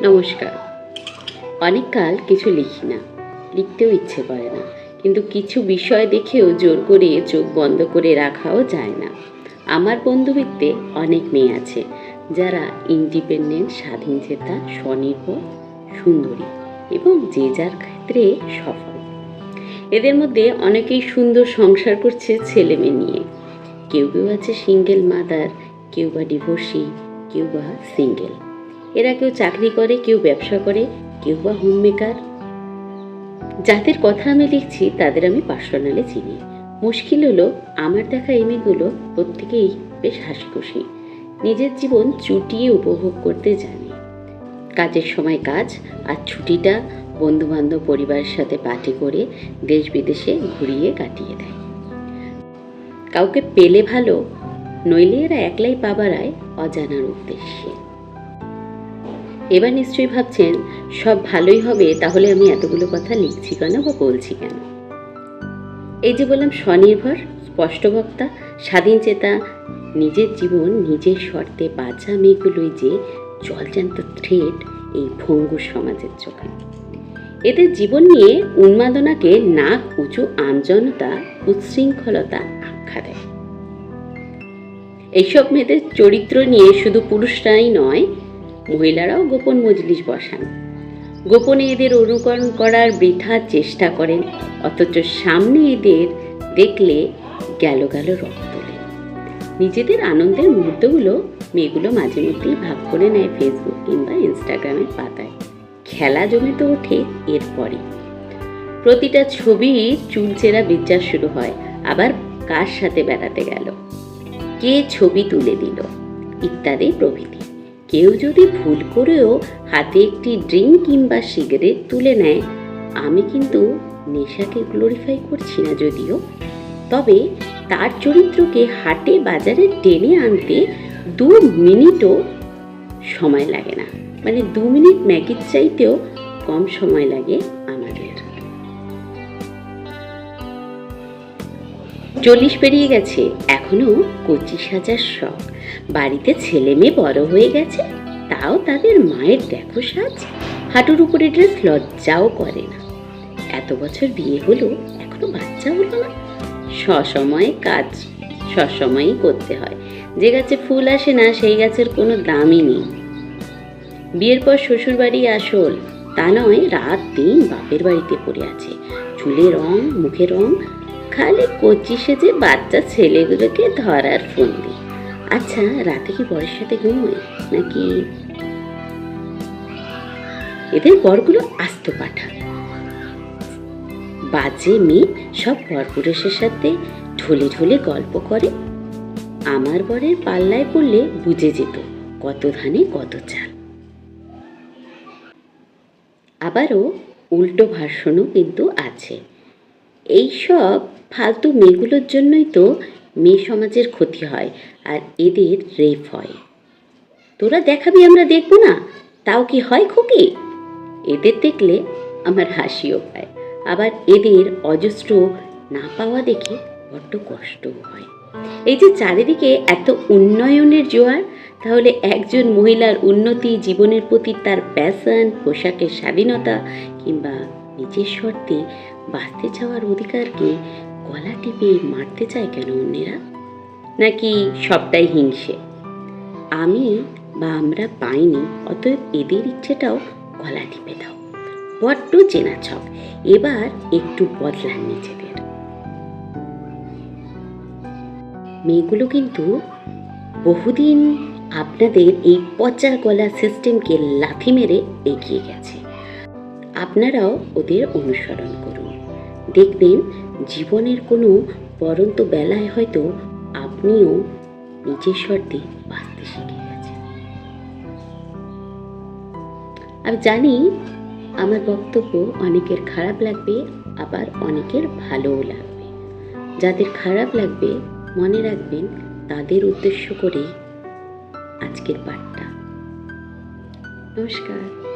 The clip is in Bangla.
নমস্কার। অনেক কাল কিছু লিখি না, লিখতেও ইচ্ছে করে না, কিন্তু কিছু বিষয় দেখেও জোর করে চোখ বন্ধ করে রাখাও যায় না। আমার বন্ধুবৃত্তে অনেক মেয়ে আছে, যারা ইন্ডিপেন্ডেন্ট স্বাধীনচেতা স্বনির্ভর, সুন্দরী এবং যে যার ক্ষেত্রে সফল। এদের মধ্যে অনেকেই সুন্দর সংসার করছে ছেলে মেয়ে নিয়ে। কেউ কেউ আছে সিঙ্গেল মাদার, কেউ বা ডিভোর্সি, কেউ বা সিঙ্গেল। এরা কেউ চাকরি করে, কেউ ব্যবসা করে, কেউ বা হোম মেকার যাদের কথা আমি লিখছি, তাদের আমি পার্সোনালি চিনি। মুশকিল হলো, আমার দেখা এই মেয়েগুলো প্রত্যেকেই বেশ হাসি খুশি নিজের জীবন চুটিয়ে উপভোগ করতে জানে। কাজের সময় কাজ আর ছুটিটা বন্ধু বান্ধব পরিবারের সাথে পার্টি করে দেশ বিদেশে ঘুরিয়ে কাটিয়ে দেয়। কাউকে পেলে ভালো, নইলে এরা একলাই পাবারায় অজানার উদ্দেশ্যে। এবার নিশ্চয়ই ভাবছেন, সব ভালোই হবে, তাহলে আমি এতগুলো কথা লিখছি কেন বা বলছি কেন? এই যে বললাম, স্বনির্ভর স্পষ্টবক্তা স্বাধীন চেতা, নিজের জীবন, নিজের শর্তে বাঁচা মেয়েগুলোই যে জলজান্ত থ্রেড এই ভঙ্গুর সমাজের চোখে। এদের জীবন নিয়ে উন্মাদনাকে নাক উঁচু আমজনতা, উচ্ছৃঙ্খলতা আখ্যা দেয়। এইসব মেয়েদের চরিত্র নিয়ে শুধু পুরুষরাই নয় মহিলারাও গোপন মজলিস বসান। গোপনে এদের অনুকরণ করার বৃথা চেষ্টা করেন, অথচ সামনে এদের দেখলে গেল গেল রক্ত নিজেদের আনন্দের মুহূর্তগুলো মেয়েগুলো মাঝে মধ্যেই ভাগ করে নেয় ফেসবুক কিংবা ইনস্টাগ্রামের পাতায়। খেলা জমে তো ওঠে এরপরে প্রতিটা ছবি চুলচেরা বিচার শুরু হয়, আবার কার সাথে বেড়াতে গেল? কে ছবি তুলে দিল? ইত্যাদি প্রভৃতি। কেউ যদি ভুল করেও হাতে একটি ড্রিঙ্ক কিংবা সিগারেট তুলে নেয়, আমি কিন্তু নেশাকে গ্লোরিফাই করছি না যদিও। তবে তার চরিত্রকে হাটে বাজারে টেনে আনতে দু মিনিটও সময় লাগে না। মানে দু মিনিট ম্যাগির চাইতেও কম সময় লাগে আমাদের। চল্লিশ পেরিয়ে গেছে। এখনও পঁচিশ হাজার শখ। বাড়িতে ছেলে মেয়ে বড় হয়ে গেছে, তাও তাদের মায়ের দেখো সাজ। হাঁটুর উপরে ড্রেস লজ্জাও করে না। এত বছর বিয়ে হলো, এখনও বাচ্চা হলো না। সসময়ে কাজ, সসময়েই করতে হয়। যে গাছে ফুল আসে না, সেই গাছের কোনো দামই নেই। বিয়ের পর শ্বশুর বাড়ি আসল, তা নয়, রাত দিন বাপের বাড়িতে পড়ে আছে। চুলে রং, মুখে রং খালি কচি সেজে বাচ্চা ছেলেগুলোকে ধরার ফন্দি। আচ্ছা রাতে কি বরের সাথে ঘুমোয় নাকি এদের বরগুলো আস্ত পাঠা? বাজে মেয়ে সব পরপুরুষের সাথে ঢলে ঢলে গল্প করে। আমার বরের পাল্লায় পড়লে বুঝে যেত কত ধানে কত চাল। আবারও উল্টো ভাষণও কিন্তু আছে। এই সব ফালতু মেয়েগুলোর জন্যই তো মেয়ে সমাজের ক্ষতি হয় আর এদের রেপ হয়। তোরা দেখাবি, আমরা দেখব না। তাও কি হয় খুকি? এদের দেখলে আমার হাসিও পায়। আবার এদের অজস্র না পাওয়া দেখে বড্ড কষ্টও হয়। এই যে চারিদিকে এত উন্নয়নের জোয়ার, তাহলে একজন মহিলার উন্নতি জীবনের প্রতি তার প্যাশন পোশাকের স্বাধীনতা কিংবা নিজের শর্তে বাঁচতে চাওয়ার অধিকারকে গলা টিপে মারতে চায় কেন অন্যেরা? নাকি সবটাই হিংসে? আমি বা আমরা পাইনি, অতএব এদের ইচ্ছেটাও গলা টিপে দাও। বড্ড চেনা ছক, এবার একটু বদলান নিজেদের। মেয়েগুলো কিন্তু বহুদিন আপনাদের এই পচা গলা সিস্টেমকে লাথি মেরে এগিয়ে গেছে। আপনারাও ওদের অনুসরণ করুন। দেখবেন জীবনের কোনো পরন্ত বেলায় হয়তো আপনিও নিজের শর্তে বাঁচতে শিখে গেছেন। আমি জানি আমার বক্তব্য অনেকের খারাপ লাগবে, আবার অনেকের ভালোও লাগবে। যাদের খারাপ লাগবে, মনে রাখবেন তাদের উদ্দেশ্য করেই আজকের পাঠটা। নমস্কার।